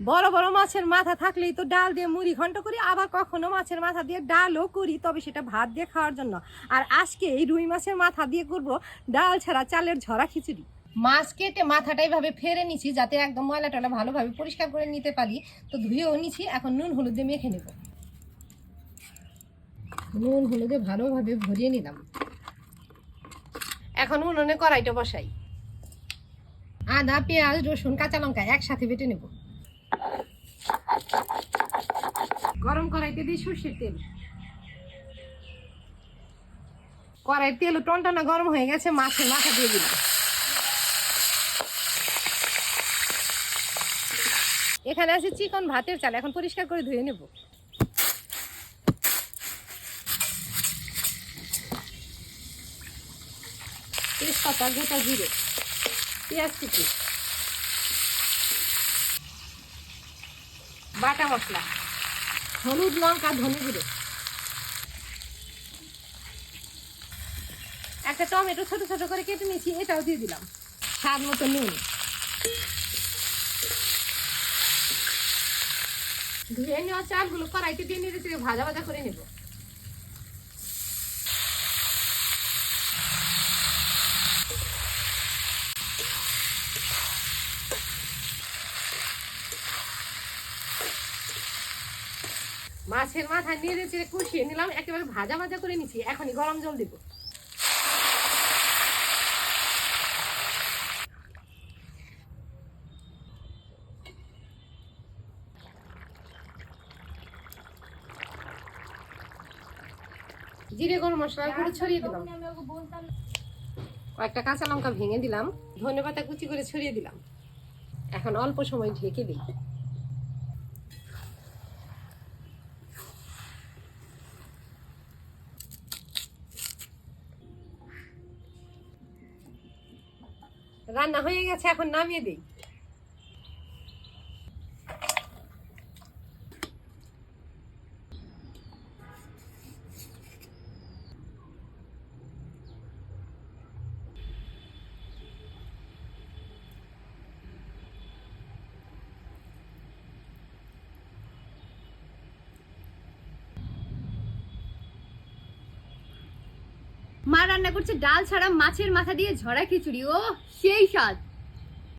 বড় বড় মাছের মাথা থাকলেই তো ডাল দিয়ে মুড়ি ঘন্ট করি, আবার কখনো মাছের মাথা দিয়ে ডালও করি, তবে সেটা ভাত দিয়ে খাওয়ার জন্য। আর আজকে এই রুই মাছের মাথা দিয়ে করব ডাল ছাড়া চালের ঝরা খিচুড়ি। মাছ কেটে মাথাটা এইভাবে ফেরে নিছি যাতে একদম ময়লা টয়লা ভালোভাবে পরিষ্কার করে নিতে পারি। তো ধুয়েও নিছি, এখন নুন হলুদ দিয়ে মেখে নেব। নুন হলুদে ভালোভাবে ভরিয়ে নিলাম। এখন উনুনে কড়াইটা বসাই। আদা, পেঁয়াজ, রসুন, কাঁচা লঙ্কা একসাথে বেটে নেব। গরম কড়াইতে দিই সর্ষের তেল। কড়াইয়ের তেল টনটনা গরম হয়ে গেছে মাছের মাথা দিয়ে দিলাম। এখানে আছে চিকন ভাতের চাল, এখন পরিষ্কার করে ধুয়ে নেব। তেজপাতা, গোটা জিরে, পেঁয়াজ কুচি। বাটা মশলা। হলুদ, লঙ্কা, ধনে গুঁড়ো। একটা টমেটো ছোট ছোট করে কেটে নিয়েছি, এটাও দিয়ে দিলাম। স্বাদ মতো নুন। ধুয়ে নেওয়া চালগুলো কড়াইতে দিয়ে নিয়ে ভাজা ভাজা করে নেব। মাছের মাথা নেড়ে চেড়ে কষিয়ে নিলাম, একেবারে ভাজা ভাজা করে নিচ্ছি। এখনই গরম জল দেবো। জিরে গরম মশলা গুঁড়ো ছড়িয়ে দিলাম। কয়েকটা কাঁচা লঙ্কা ভেঙে দিলাম ধনে পাতা কুচি করে ছড়িয়ে দিলাম। এখন অল্প সময় ঢেকে দিই। রান্না হয়ে গেছে এখন নামিয়ে দিই। মা রান্না করছে ডাল ছাড়া মাছের মাথা দিয়ে ঝরা খিচুড়ি ও সেই স্বাদ।